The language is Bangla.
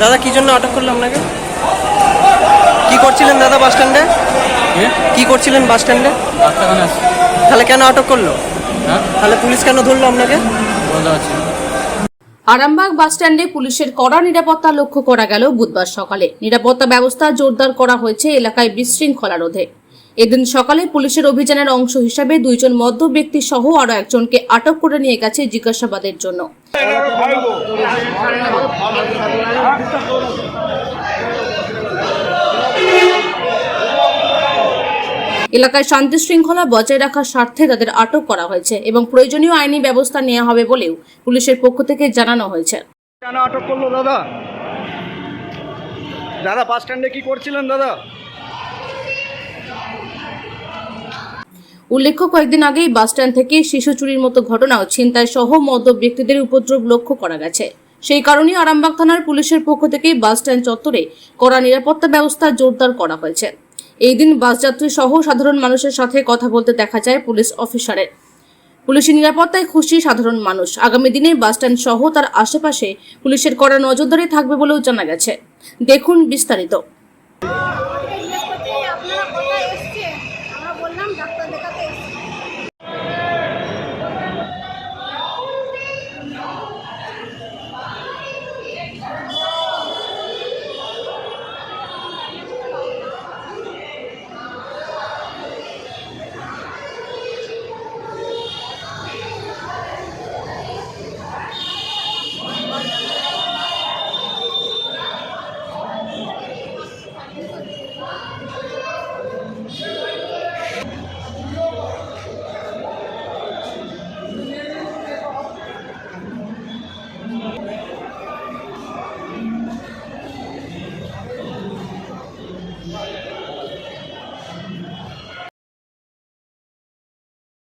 দাদা কি জন্য আটক করল আপনাকে? কি করছিলেন দাদা বাস স্ট্যান্ডে? কি? করছিলেন বাস স্ট্যান্ডে? তাহলে কেন আটক করল? হ্যাঁ? তাহলে পুলিশ কেন ধরলো আপনাকে। আরামবাগ বাসস্ট্যান্ডে পুলিশের কড়া নিরাপত্তা লক্ষ্য করা গেল বুধবার সকালে। নিরাপত্তা ব্যবস্থা জোরদার করা হয়েছে এলাকায় বিশৃঙ্খলা রোধে। এদিন সকালে পুলিশের অভিযানের অংশ হিসাবে দুইজন মদ্য ব্যক্তি সহ আরও একজনকে আটক করে নিয়ে গেছে জিজ্ঞাসাবাদের জন্য। এলাকায় শান্তি শৃঙ্খলা বজায় রাখার স্বার্থে তাদের আটক করা হয়েছে এবং প্রয়োজনীয় আইনি ব্যবস্থা নেওয়া হবে বলেও পুলিশের পক্ষ থেকে জানানো হয়েছে। কেন আটক করল দাদা? দাদা বাস স্ট্যান্ডে কি করছিলেন দাদা? উল্লেখ্য কয়েকদিন আগেই বাসস্ট্যান্ড থেকে শিশু চুরির মতো ঘটনা ও ছিনতাই সহ মদ্য ব্যক্তিদের উপদ্রব লক্ষ্য করা গেছে। সেই কারণেই আরামবাগ থানার পুলিশের পক্ষ থেকে বাসস্ট্যান্ড চত্বরে কড়া নিরাপত্তা ব্যবস্থা জোরদার করা হয়েছে। এই দিন বাস যাত্রী সহ সাধারণ মানুষের সাথে কথা বলতে দেখা যায় পুলিশ অফিসারের। পুলিশের নিরাপত্তায় খুশি সাধারণ মানুষ। আগামী দিনে বাসস্ট্যান্ড সহ তার আশেপাশে পুলিশের কড়া নজরদারি থাকবে বলেও জানা গেছে। দেখুন বিস্তারিত। আমরা বললাম ডাক্তার দেখাতে